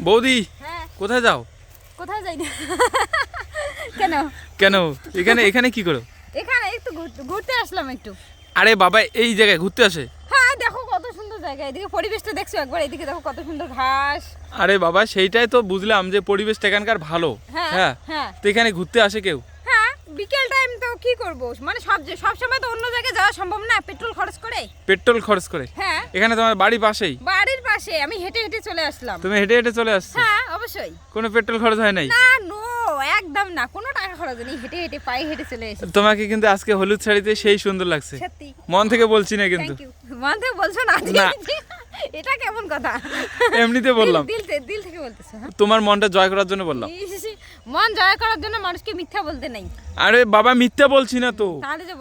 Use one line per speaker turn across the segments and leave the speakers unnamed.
বৌদি
হ্যাঁ।
কোথায় যাও?
কোথায় যাই না। কেন?
কেন? এখানে এখানে কি করো?
এখানে একটু ঘুরতে- আসলাম একটু।
আরে বাবা এই জায়গায় ঘুরতে আসে?
হ্যাঁ দেখো কত সুন্দর জায়গা। এদিকে পরিবেশটা দেখছ একবার? এদিকে দেখো কত সুন্দর ঘাস।
আরে বাবা সেইটাই তো বুঝলাম যে পরিবেশটা এখানকার ভালো।
হ্যাঁ
হ্যাঁ।
হ্যাঁ।
তো এখানে ঘুরতে আসে কেউ?
হ্যাঁ বিকেল টাইম তো কি করব? মানে সব সব সময় তো অন্য জায়গায় যাওয়া সম্ভব না পেট্রোল খরচ করে?
পেট্রোল খরচ করে?
হ্যাঁ।
এখানে তোমার বাড়ি পাশেই?
পাশে আমি হেঁটে হেঁটে চলে আসলাম।
তুমি হেঁটে হেঁটে চলে আসছো?
হ্যাঁ অবশ্যই।
কোনো পেট্রোল খরচ হয় নাই?
না নো একদম না কোনো টাকা খরচ নেই হেঁটে হেঁটে পায়ে হেঁটে চলে এসেছি।
তোমাকে কিন্তু আজকে হলুদ শাড়িতে সেই সুন্দর লাগছে।
সত্যি।
মন থেকে বলছি না কিন্তু।
মন থেকে বলছো না
না।
এটা কেমন কথা?
এমনিতে বললাম।
দিল থেকে- দিল থেকে বলতেছো হ্যাঁ?
তোমার মনটা জয় করার জন্য বললাম।
মন জয় করার জন্য মানুষকে মিথ্যা বলতে নেই।
আরে বাবা মিথ্যা বলছি না তো।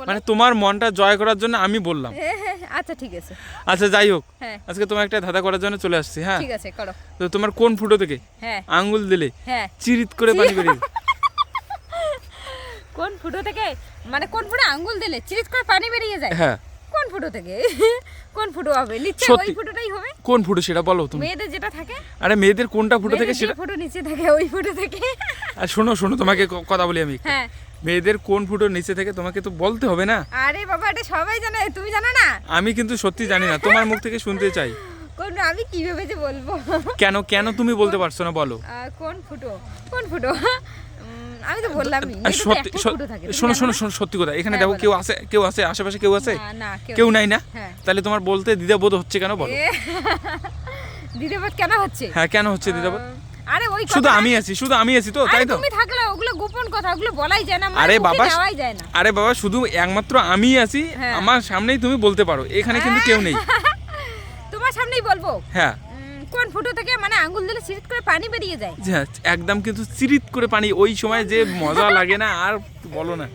মানে তোমার মনটা জয় করার জন্য আমি বললাম।
হ্যাঁ, আচ্ছা ঠিক আছে।
আচ্ছা যাই হোক।
হ্যাঁ।
আজকে তোমার একটা ধাঁধা করার জন্য চলে আসছি হ্যাঁ?
ঠিক আছে করো।
তো তোমার কোন ফুটো থেকে?
হ্যাঁ।
আঙ্গুল দিলে।
হ্যাঁ।
চিরিত করে পানি বেরিয়ে
কোন ফুটো থেকে? মানে কোন ফুটো আঙ্গুল দিলে? চিরিত করে পানি বেরিয়ে যায়?
হ্যাঁ।
কোন ফুটো থেকে? কোন ফুটো হবে? নিচে ওই। ফুটোটাই হবে?
কোন ফুটো সেটা বলো তুমি।
মেয়েদের যেটা থাকে?
আরে মেয়েদের কোনটা ফুটো থেকে সেটা
ফুটো নিচে থাকে ওই ফুটো থেকে।
আর শোনো শোনো তোমাকে কথা বলি আমি
হ্যাঁ।
মেয়েদের কোন ফুটো নিচে থেকে তোমাকে তো বলতে হবে না?
আরে বাবা এটা সবাই জানে তুমি জানো না?
আমি কিন্তু সত্যি জানি না তোমার মুখ থেকে শুনতে চাই।
কোন আমি কীভাবে যে বলব?
কেন কেন তুমি বলতে পারছ না বলো।
কোন ফুটো? কোন ফুটো? আমি তো বললাম
সত্যি শোনো শোনো শোনো সত্যি কথা এখানে
হ্যাঁ,
দেখো কেউ আছে কেউ আছে আশেপাশে কেউ আছে? কেউ নাই। না?
হ্যাঁ।
তাহলে তোমার বলতে দ্বিধা বোধ হচ্ছে কেন বলো?
এ, কেন হচ্ছে?
হ্যাঁ কেন হচ্ছে দ্বিধা বোধ
আহ, আরে ওই
শুধু আমি আছি শুধু আমি আছি তো তাই তো?
তুমি থাকলে ওগুলো গোপন কথা ওগুলো বলাই যায় না
আরে বাবা,
যায় না।
আরে বাবা শুধু একমাত্র আমি আছি
হ্যাঁ।
আমার সামনেই তুমি বলতে পারো এখানে কিন্তু কেউ নেই।
তোমার সামনেই বলব?
হ্যাঁ।
কোন ফুটো থেকে মানে আঙ্গুল দিলে সিরিট করে পানি বেরিয়ে যায়?
একদম কিন্তু চিরিত করে পানি ওই সময় যে মজা লাগে না আর বলো না।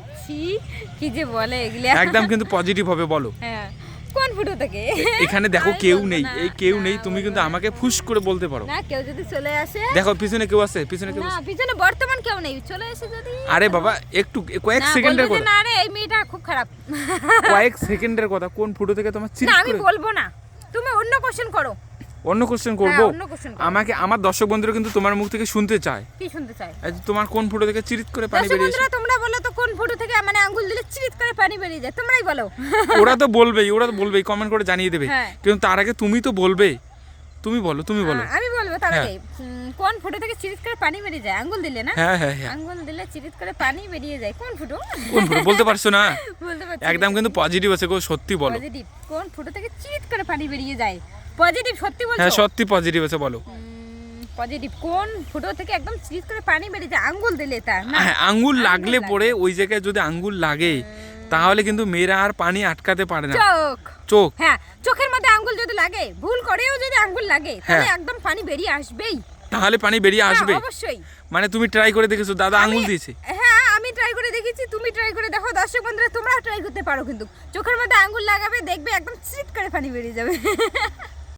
কি যে বলে এগুলো।
একদম কিন্তু পজিটিভ হবে বলো।
হ্যাঁ। কোন ফুটো থেকে।
এখানে দেখো কেউ নেই। এই কেউ নেই তুমি কিন্তু আমাকে ফুস করে বলতে পারো।
না কেউ যদি চলে আসে।
দেখো পিছনে কেউ আছে পিছনে কেউ
না পিছনে বর্তমান কেউ নেই। চলে এসে যদি
আরে বাবা একটু কয়েক সেকেন্ডের কথা।
না রে এই মেয়েটা খুব খারাপ।
কয়েক সেকেন্ডের কথা কোন ফুটো থেকে তোমার
না আমি বলব না। তুমি অন্য কোশ্চেন করো।
অন্য কোশ্চেন করব।
হ্যাঁ, অন্য question করো।
আমাকে আমার দর্শক বন্ধুরা কিন্তু তোমার মুখ থেকে শুনতে চায়।
কি শুনতে চাই
এই যে তোমার কোন ফুটো থেকে চিরিত করে পানি
দর্শক
বেরিয়েছে?
বন্ধুরা তোমরা বলো তো কোন ফুটো থেকে মানে আঙ্গুল দিলে চিরিত করে পানি বেরিয়ে যায়? তোমরাই বলো।
ওরা তো বলবেই ওরা তো বলবেই কমেন্ট করে জানিয়ে দেবে।
হ্যাঁ।
কিন্তু তার আগে তুমি তো বলবে। তুমি বলো তুমি বলো।
আহ, আমি বলব তার
হ্যাঁ।
আগে উম, কোন ফুটো থেকে চিরিত করে পানি বেরিয়ে যায়? আঙ্গুল দিলে না?
হ্যাঁ হ্যাঁ হ্যাঁ।
আঙ্গুল দিলে চিরিত করে পানি বেরিয়ে যায়। কোন ফুটো
কোন ফুটো বলতে পারছ না?
বলতে পারছি
একদম কিন্তু পজিটিভ আছে গো সত্যি বলো।
পজিটিভ কোন ফুটো থেকে চিরিত করে পানি বেরিয়ে যায়? পজিটিভ সত্যি বলছো?
হ্যাঁ সত্যি পজিটিভ আছে বলো।
পজিটিভ কোন ফুটো থেকে একদম চিরিত করে পানি বেরিয়ে যায়? আঙ্গুল দিলে তা না?
হ্যাঁ আঙ্গুল লাগলে
লাগে।
পরে ওই জায়গায় যদি আঙ্গুল লাগে তাহলে কিন্তু মেয়েরা আর পানি আটকাতে পারে না।
চোখ।
চোখ।
হ্যাঁ চোখের মধ্যে আঙ্গুল যদি লাগে ভুল করেও যদি আঙ্গুল লাগে তাহলে
হ্যাঁ।
একদম পানি বেরিয়ে আসবেই।
তাহলে পানি বেরিয়ে
হ্যাঁ,
আসবে।
অবশ্যই।
মানে তুমি ট্রাই করে দেখেছ দাদা আঙ্গুল দিয়েছে।
হ্যাঁ আমি ট্রাই করে দেখেছি তুমি ট্রাই করে দেখো দর্শক বন্ধুরা তোমরা ট্রাই করতে পারো কিন্তু। চোখের মধ্যে আঙ্গুল লাগাবে দেখবে একদম চিট করে পানি বেরিয়ে যাবে।